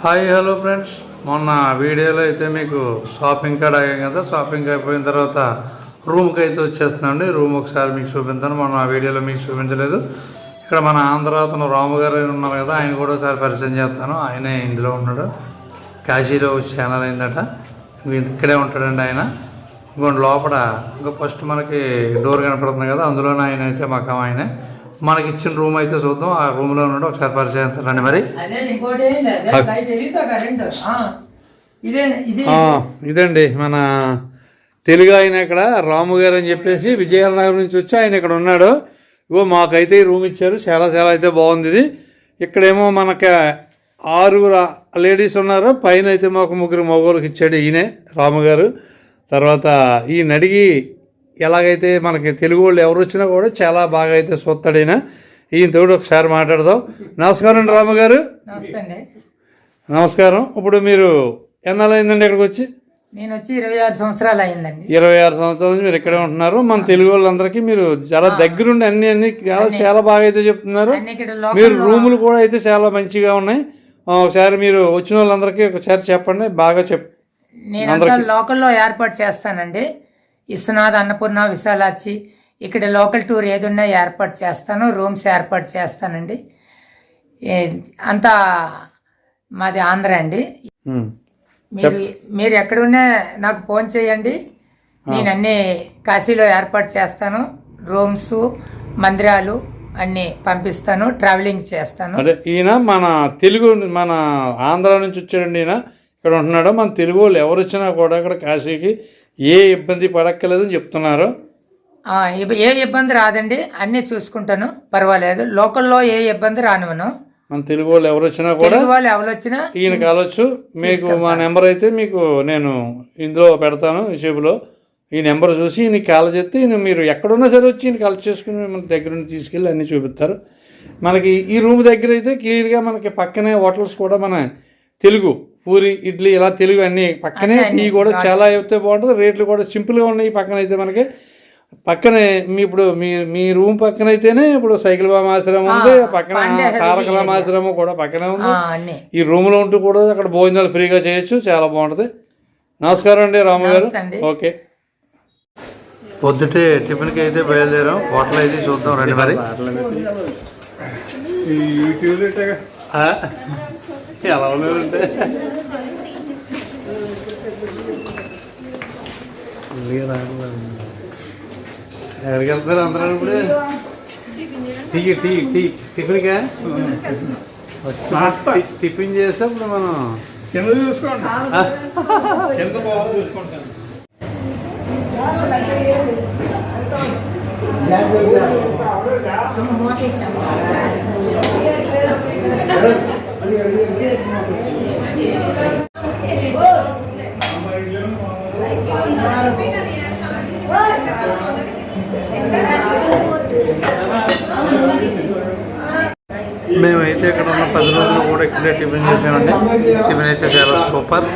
Hi hello friends. మొన్న వీడియోలో అయితే మీకు షాపింగ్ కార్డ్ అయ్యాం కదా షాపింగ్ అయిపోయిన తర్వాత రూమ్కి అయితే వచ్చేస్తున్నాండి రూమ్ ఒకసారి మీకు చూపించాను మొన్న ఆ వీడియోలో మీకు చూపించలేదు. ఇక్కడ మన ఆంధ్రాతను రాము గారు ఉన్నారు కదా ఆయన కూడా ఒకసారి పరిచయం చేస్తాను. ఆయనే ఇందులో ఉన్నాడు. కాశీలో ఛానల్ అయిందట. ఇక్కడే ఉంటాడండి ఆయన. ఇంకోటి లోపల ఇంకా ఫస్ట్ మనకి డోర్ కనపడుతుంది కదా అందులోనే ఆయన అయితే మకం ఆయనే. మనకి ఇచ్చిన రూమ్ అయితే చూద్దాం. ఆ రూమ్లో ఉన్నాడు ఒకసారి పరిచయం చేస్తారండి మరి. ఇదండి మన తెలుగు ఆయన ఇక్కడ రాము గారు అని చెప్పేసి విజయనగరం నుంచి వచ్చి ఆయన ఇక్కడ ఉన్నాడు. ఇగో మాకైతే ఈ రూమ్ ఇచ్చారు. చాలా చాలా అయితే బాగుంది ఇది. ఇక్కడేమో మనకి ఆరుగురు లేడీస్ ఉన్నారు. పైన అయితే మాకు ముగ్గురు మగవాళ్ళకి ఇచ్చాడు ఈయనే రాము గారు. తర్వాత ఈయన అడిగి ఎలాగైతే మనకి తెలుగు వాళ్ళు ఎవరు వచ్చినా కూడా చాలా బాగా అయితే చూస్తాడు ఈయన. తోడు ఒకసారి మాట్లాడదాం. నమస్కారం అండి రాము గారు. నమస్కారం. ఇప్పుడు మీరు ఎన్నాళ్ళైందండి ఇక్కడికి వచ్చి? నేను వచ్చి ఇరవై ఆరు సంవత్సరాలు అయిందండి. ఇరవై ఆరు సంవత్సరాల నుంచి మీరు ఇక్కడే ఉంటున్నారు. మన తెలుగు వాళ్ళందరికీ మీరు చాలా దగ్గరుండి అన్ని అన్ని చాలా చాలా బాగా అయితే చెప్తున్నారు. మీరు రూములు కూడా అయితే చాలా మంచిగా ఉన్నాయి. ఒకసారి మీరు వచ్చిన వాళ్ళందరికీ ఒకసారి చెప్పండి. బాగా చెప్ నేనంతా లోకల్లో ఏర్పాటు చేస్తానండి. విశ్వనాథ్ అన్నపూర్ణ విశాలాచి ఇక్కడ లోకల్ టూర్ ఏదున్నా ఏర్పాటు చేస్తాను రూమ్స్ ఏర్పాటు చేస్తానండి. అంతా మాది ఆంధ్ర అండి. మీరు మీరు ఎక్కడున్నా నాకు ఫోన్ చేయండి. నేను అన్ని కాశీలో ఏర్పాటు చేస్తాను రూమ్స్ మందిరాలు అన్ని పంపిస్తాను ట్రావెలింగ్ చేస్తాను. అంటే ఈయన మన తెలుగు మన ఆంధ్ర నుంచి వచ్చాడండి ఈయన. ఇక్కడ ఉంటున్నాడు? మన తెలుగు వాళ్ళు ఎవరు వచ్చినా కూడా ఇక్కడ కాశీకి ఏ ఇబ్బంది పడక్కలేదని చెప్తున్నారు? ఏ ఇబ్బంది రాదండి అన్నీ చూసుకుంటాను పర్వాలేదు. లోకల్లో ఏ ఇబ్బంది రానివ్వను. మన తెలుగు వాళ్ళు ఎవరు వచ్చినా కూడా వాళ్ళు ఎవరు వచ్చినా ఈయన కలవచ్చు మీకు మా నెంబర్ అయితే మీకు నేను ఇందులో పెడతాను యూట్యూబ్లో ఈ నెంబర్ చూసి ఈయన కాల్ చేస్తే ఈయన మీరు ఎక్కడున్నా సరే వచ్చి ఈయన కాల్ చేసుకుని మిమ్మల్ని దగ్గర నుండి తీసుకెళ్ళి అన్నీ చూపిస్తారు. మనకి ఈ రూమ్ దగ్గర అయితే క్లియర్గా మనకి పక్కనే హోటల్స్ కూడా మన తెలుగు పూరి ఇడ్లీ ఇలా తెలుగు అన్నీ. పక్కనే టీ కూడా చాలా అయితే బాగుంటుంది. రేట్లు కూడా సింపుల్గా ఉన్నాయి పక్కన అయితే మనకి. పక్కనే మీ ఇప్పుడు మీ మీ రూమ్ పక్కన అయితేనే ఇప్పుడు సైకిల్ బామ్ ఆశ్రమం ఉంది. పక్కన తారక రామాశ్రమం కూడా పక్కనే ఉంది. ఈ రూమ్లో ఉంటూ కూడా అక్కడ భోజనాలు ఫ్రీగా చేయొచ్చు. చాలా బాగుంటుంది. నమస్కారం అండి రాము గారు. నమస్తే అండి. ఓకే. పొద్దుటే టిఫిన్కి అయితే బయలుదేరాం. హోటల్ అయితే చూద్దాం రండి మరి? ఎలా ఉన్నారంటే ఎక్కడికి వెళ్తారు అందరూ ఇప్పుడు టీ టీ టీ టిఫిన్కా ఫస్ట్ టిఫిన్ చేస్తే ఇప్పుడు మనం కింద చూసుకోండి కింద బాగా చూసుకుంటాను మేమైతే ఇక్కడ ఉన్న పది ఇప్పుడే టిఫిన్ చేసామండి టిఫిన్ అయితే చాలా సూపర్.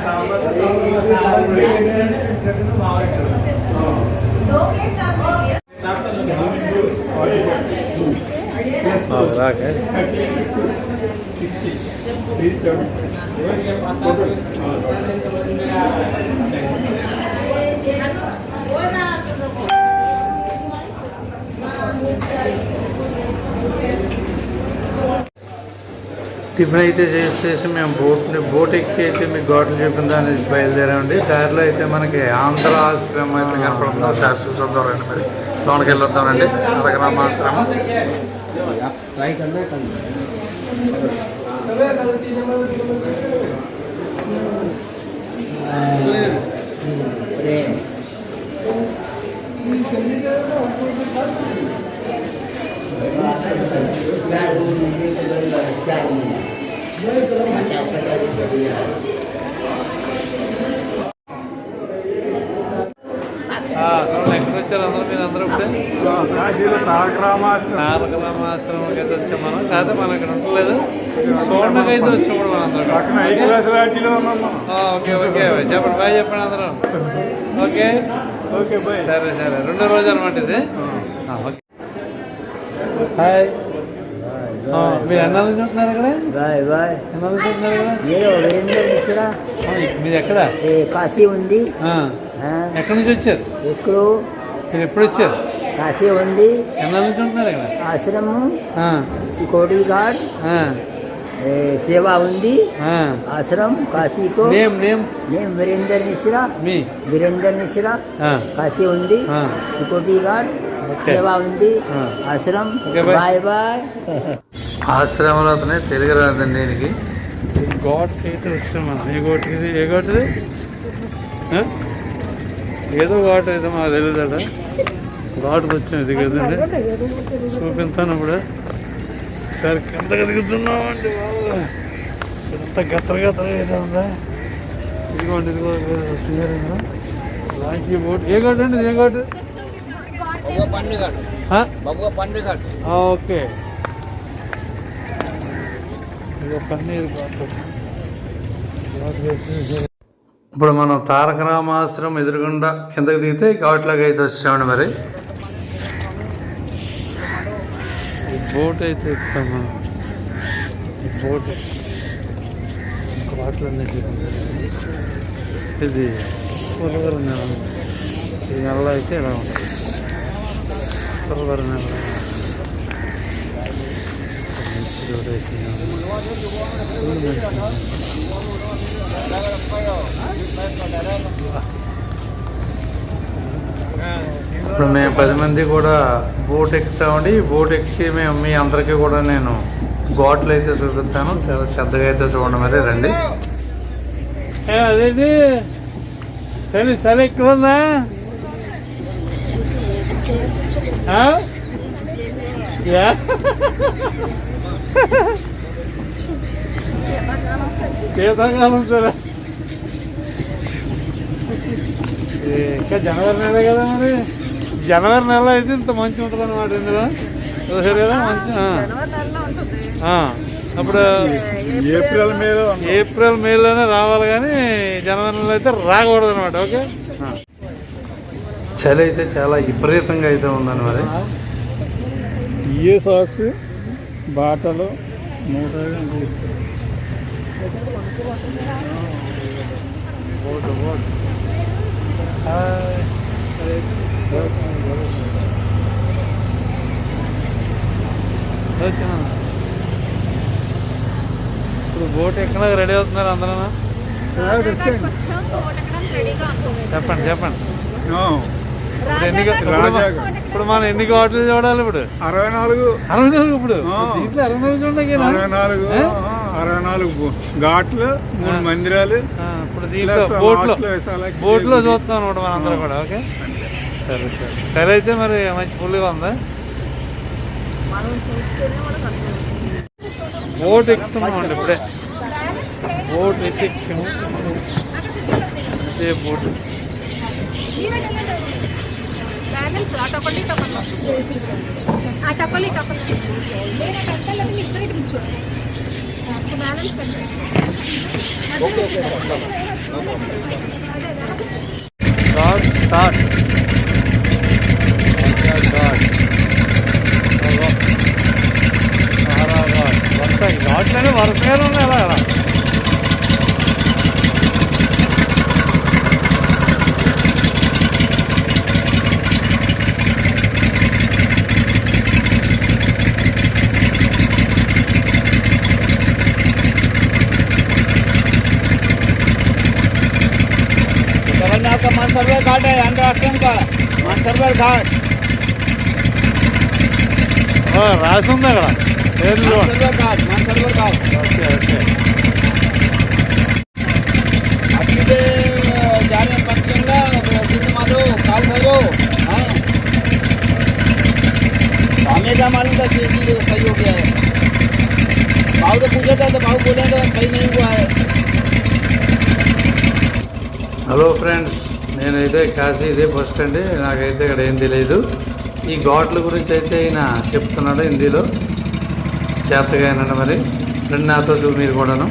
రాకే టిఫిన్ అయితే చేసేసి మేము బోట్ని బోట్ ఎక్కి అయితే మీకు ఘాట్లు చెప్పిన దాన్ని బయలుదేరామండి. దారిలో అయితే మనకి ఆంధ్ర ఆశ్రమం అయితే కనపడుతుందో. శాస్త్ర చూద్దాం రండి మరి. లోనకి వెళ్ళొద్దామండి. అరగ్రామ ఆశ్రమం ఎక్కడ వచ్చారు అందరూ మీరు అందరూ ఇప్పుడే కాశీలో తారక రామాశ్రమం తారకరామాశ్రమం. అయితే వచ్చాం మనం. కాకపోతే మనం ఇక్కడ ఉండలేదు. చూడడానికి అయితే వచ్చాం కూడా మనం. ఓకే ఓకే చెప్పండి బాయ్ చెప్పండి అందరూ. ఓకే? Okay bye. సరే సరే. రెండో రోజు అనమాట ఇది. హాయ్. మీరు ఎన్నాళ్ళ బాయ్ ఎన్నాళ్ళ ఇక్కడ వీరేందర్ మిశ్రా మీరు ఎక్కడ? కాశీ ఉంది. ఎక్కడి నుంచి వచ్చారు? ఎక్కడో. మీరు ఎప్పుడు వచ్చారు? కాశీ ఉంది. ఎన్నాళ్ళ నుంచి ఉంటున్నారు ఇక్కడ? ఆశ్రమం. ఆ, సికోడి ఘాట్ సేవా ఉంది. ఆ. ఆశ్రम కాశీ को నేమ్. వీరేందర్ మిశ్రా. మీ. వీరేందర్ మిశ్రా. కాశీ ఉంది. ఆ. సికోటి ఘాట్. సేవా ఉంది. ఆ. ఆశ్రम ఓకే, బాయ్. Bye bye. ఆశ్రమంలో అతనే తెలుగు రాదండి దీనికి. గోట్కి అయితే వచ్చాం మనం ఏ గోటికి ఇది? ఏ గోటిది? ఏదో గోట అయితే మాకు తెలియదు ఘాటుకు వచ్చాం ఇది కదండి. చూపిస్తాను ఇప్పుడు సరే కిందకి దిగుతున్నాం అండి బాబు. ఎంత గత్తర గత్తర అయితే ఉందా? ఇదిగోండి ఇదిగో లాంచీ బోట్ ఏ గోటు అండి ఏ గోటు ఓకే. ఇప్పుడు మనం తారక రామాశ్రమం ఎదురుగుండా కిందకి దిగితే ఘాట్లోకి అయితే వచ్చామండి మరి. ఈ బోట్ అయితే ఎక్కుతాం మనం. ఈ బోట్. ఘాట్లన్నీ. ఇది పులవర నెల. ఈ నెల అయితే ఇలా ఉంటుంది? ఎక్కడ ఇప్పుడు మేము పది మంది కూడా బోట్ ఎక్కుతామండి. బోట్ ఎక్కి మేము మీ అందరికీ కూడా నేను ఘాట్లు అయితే చూపిస్తాను. చాలా శ్రద్ధగా అయితే చూడండి మరి రండి. అదేంటి? సరే సరే ఎక్కువ ఉందా? సరే? ఇంకా జనవరి నెల కదా మరి. జనవరి నెల అయితే ఇంత మంచి ఉంటుంది అనమాట ఇందులో. చూసారు కదా మంచి అప్పుడు ఏప్రిల్ మేలో. ఏప్రిల్ మేలోనే రావాలి కానీ జనవరి నెల అయితే రాకూడదు అనమాట ఓకే. చలి అయితే చాలా విపరీతంగా అయితే ఉందని మరి. ఇయే సాక్స్ బాటలు నూట? ఇప్పుడు బోట్ ఎక్కడ రెడీ అవుతున్నారు అందరూ? చెప్పండి చెప్పండి. ఇప్పుడు. మన- ఎన్ని హోటల్ చూడాలి ఇప్పుడు? అరవై నాలుగు. అరవై నాలుగు ఇప్పుడు. దీంట్లో అరవై నాలుగు చూడండి అరవై నాలుగు అరవై నాలుగు ఘాట్లు మూడు. మందిరాలు ఇప్పుడు దీంట్లో బోట్లో బోట్లో. చూస్తాం అనమాట మనందరం కూడా ఓకే? సరే సరే. సరే అయితే మరి మంచి ఫుల్గా ఉందా? బోట్ ఎక్కుతున్నాం అండి ఇప్పుడే. బోట్ ఎక్కి ఎక్కాము అదే బోట్ బ్యాలెన్స్ ఆ టపల్లి టపల్లి ఆ టపల్లి టపల్లి నేను కట్టాలని ఇద్దరు కూర్చో బ్యాలెన్స్ ఘాట్ స్టార్ట్ ఘాట్ సారా ఘాట్ వరుస ఘాట్లనే వరుసగా ఉన్నాయి आश्रम का मास्टरवर घाट रायसुंद घाट मास्टरवर घाट ओके ओके क्या मालूम था कि सही हो गया है भाव तो पूछा था तो भाव बोला था सही नहीं हुआ है हेलो फ्रेंड्स నేనైతే కాశీ ఇదే ఫస్ట్ అండి నాకైతే ఇక్కడ ఏం తెలియదు ఈ ఘాట్ల గురించి అయితే ఈయన చెప్తున్నాడు హిందీలో చేతగా అయినండి మరి రెండు నాతో మీరు కూడాను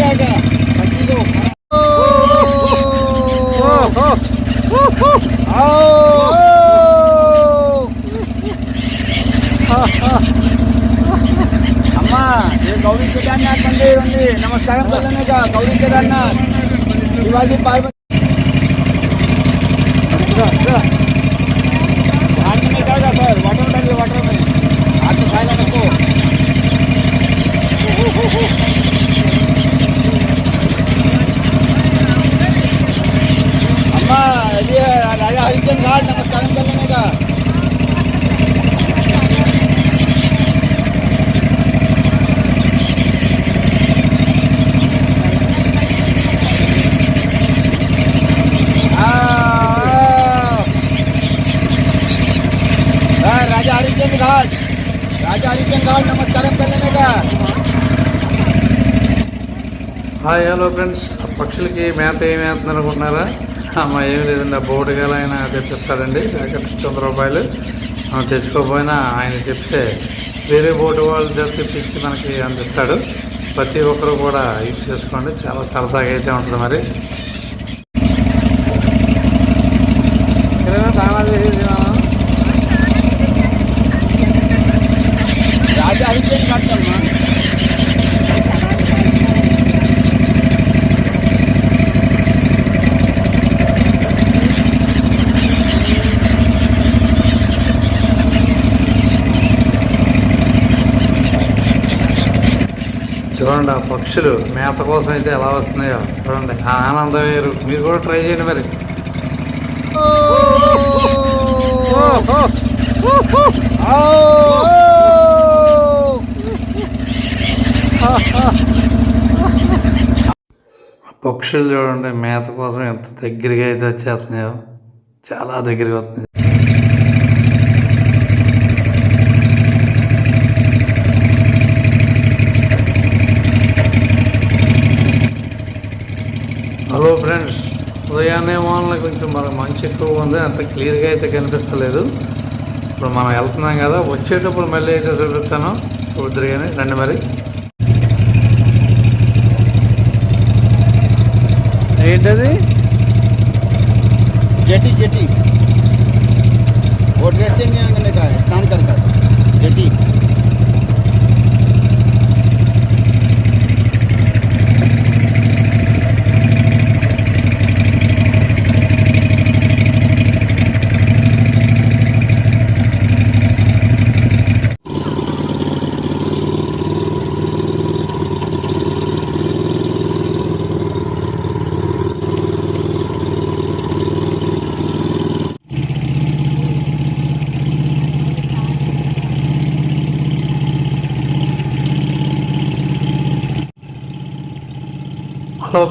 जाएगा అమ్మా ये गौरी केदारनाथ मंदिर ఉంది नमस्कार करने का गौरी केदारनाथ शिवाजी पार्वती हाथ में निकालेगा सर वाटर में डालिए वाटर में हाथ में खाएगा नको राजा हरिचंद घाट नमस्कार कर लेने का हाँ, हाँ, राजा हरिचंद घाट राजा हरिचंद घाट नमस्कार कर लेने का హాయ్ హలో ఫ్రెండ్స్ ఆ పక్షులకి మేత ఏమి వేస్తున్నారు మా ఏం లేదండి ఆ బోటు గల ఆయన తెప్పిస్తాడండి ప్యాకెట్ వంద రూపాయలు మనం తెచ్చుకోకపోయినా ఆయన చెప్తే వేరే బోటు వాళ్ళు తెప్పించి మనకి అందిస్తాడు. ప్రతి ఒక్కరు కూడా యూజ్ చేసుకోండి చాలా సరదాగా అయితే ఉంటుంది మరి. చూడండి ఆ పక్షులు మేత కోసం అయితే ఎలా వస్తున్నాయో చూడండి. ఆ ఆనందం వేరు. మీరు కూడా ట్రై చేయండి మరి. పక్షులు చూడండి మేత కోసం ఎంత దగ్గరగా అయితే వచ్చేస్తున్నాయో. చాలా దగ్గరగా వస్తుంది హలో ఫ్రెండ్స్ ఉదయాన్నే వానలో కొంచెం మనకు మంచి ఎక్కువ ఉంది అంత క్లియర్గా అయితే కనిపిస్తలేదు. ఇప్పుడు మనం వెళ్తున్నాం కదా వచ్చేటప్పుడు మళ్ళీ అయితే చూపిస్తాను. చూద్దరు కానీ రండి మరి. ఏంటది? జటి జటి. ఓట్లేస్తే స్నానం కడతారు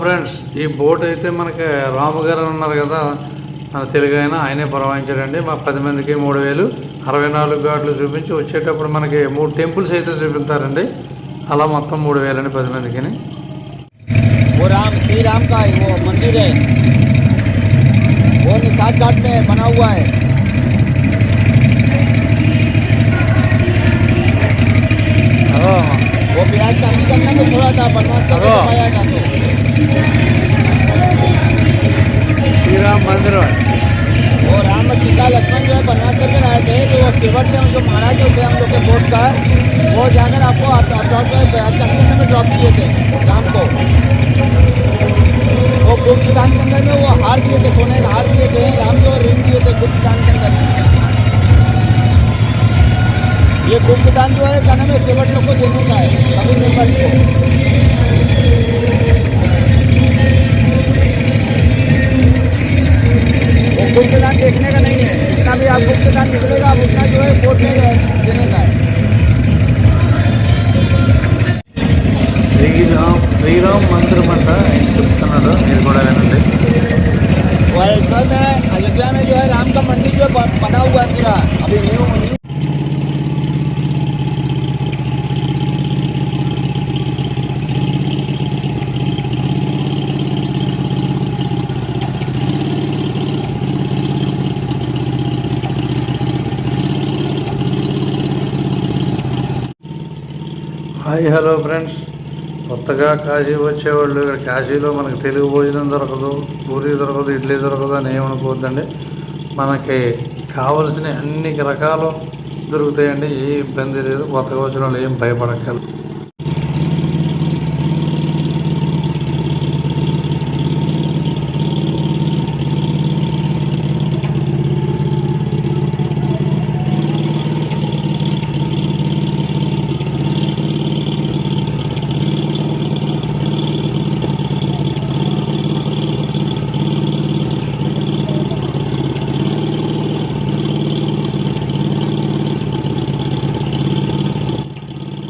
ఫ్రెండ్స్ ఈ బోట్ అయితే మనకి రాము గారు ఉన్నారు కదా మన తెలుగు ఆయన ఆయనే పురమాయించాడండి మా పది మందికి మూడు వేలు అరవై నాలుగు ఘాట్లు చూపించి వచ్చేటప్పుడు మనకి మూడు టెంపుల్స్ అయితే చూపిస్తారండి అలా మొత్తం మూడు వేలండి పది మందికి वो राम श्री राम का है वो मंदिर है वो निषाद घाट में बना हुआ है वो बिहार चांदी गंगा में छोड़ा था बनवास श्री राम मंदिर और राम सीता लक्ष्मण जो है बनवास करके आए थे तो वो केवट थे, उनको महाराज होते हैं हम लोग के बोर्ड का, वो जाकर आपको में ड्रॉप किए थे, राम को। वो गुप्त दान के अंदर में वो हार दिए थे, सोने हार दिए थे, राम जो रिंग दिए थे गुप्त दान के अंदर। ये गुप्त दान जो है, क्या नाम है, केवट लोग को देने का है, अभी मेंबर को। वो गुप्त दान देखने का नहीं है जितना भी आप गुप्त दान निकलेगा आप उतना जो है कोर्ट में देने का है శ్రీరామ్ శ్రీరామ్ మందిరం అంట ఆయన చెప్తున్నాడు మీరు కూడా వినండి वो अयोध्या में अयोध्या में जो है राम का मंदिर जो है ब- बना हुआ है पूरा अभी new new hi hello friends. కొత్తగా కాశీ వచ్చేవాళ్ళు ఇక్కడ. కాశీలో మనకి తెలుగు భోజనం దొరకదు పూరి దొరకదు ఇడ్లీ దొరకదు అని ఏమనుకోవద్దండి మనకి కావలసిన అన్ని రకాలు దొరుకుతాయండి. ఏ ఇబ్బంది లేదు. కొత్తగా వచ్చిన వాళ్ళు ఏం భయపడక్కర్లేదు.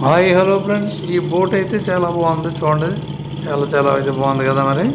Hi hello friends. ఈ బోట్ అయితే చాలా బాగుంది. చూడండి. చాలా చాలా అయితే బాగుంది కదా మరి?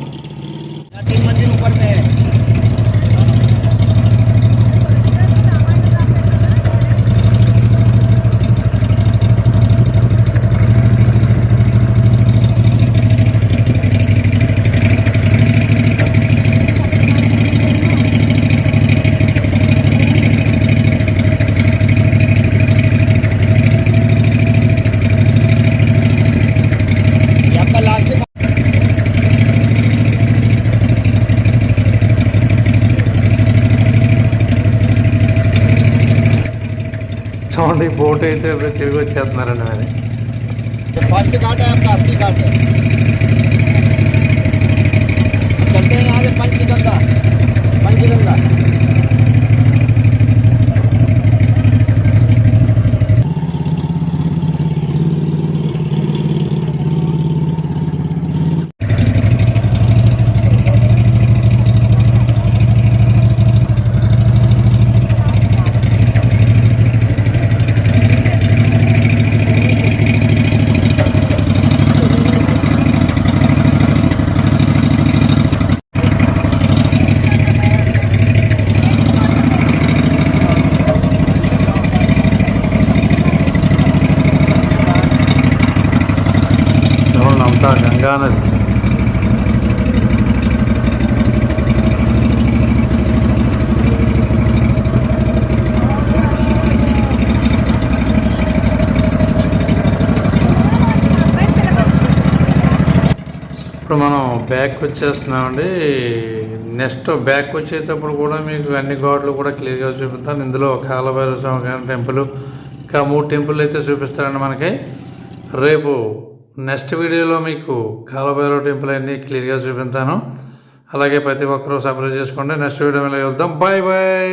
ఫోటో అయితే ఇప్పుడు తిరిగి వచ్చేస్తున్నారండి మరి. ఫస్ట్ కాట అస్సీ కాట చల్తే పంచగంగా. బ్యాక్ వచ్చేస్తున్నామండి నెక్స్ట్ బ్యాక్ వచ్చేటప్పుడు కూడా మీకు అన్ని ఘాట్లు కూడా క్లియర్గా చూపిస్తాను. ఇందులో కాలభైరవ స్వామి టెంపుల్ ఇంకా మూడు టెంపుల్ అయితే చూపిస్తారండి మనకి. రేపు నెక్స్ట్ వీడియోలో మీకు కాలభైరవ టెంపుల్ అన్నీ క్లియర్గా చూపిస్తాను. అలాగే ప్రతి ఒక్కరూ సబ్స్క్రైబ్ చేసుకోండి. నెక్స్ట్ వీడియో వెళ్తాం వెళ్దాం బాయ్ బాయ్!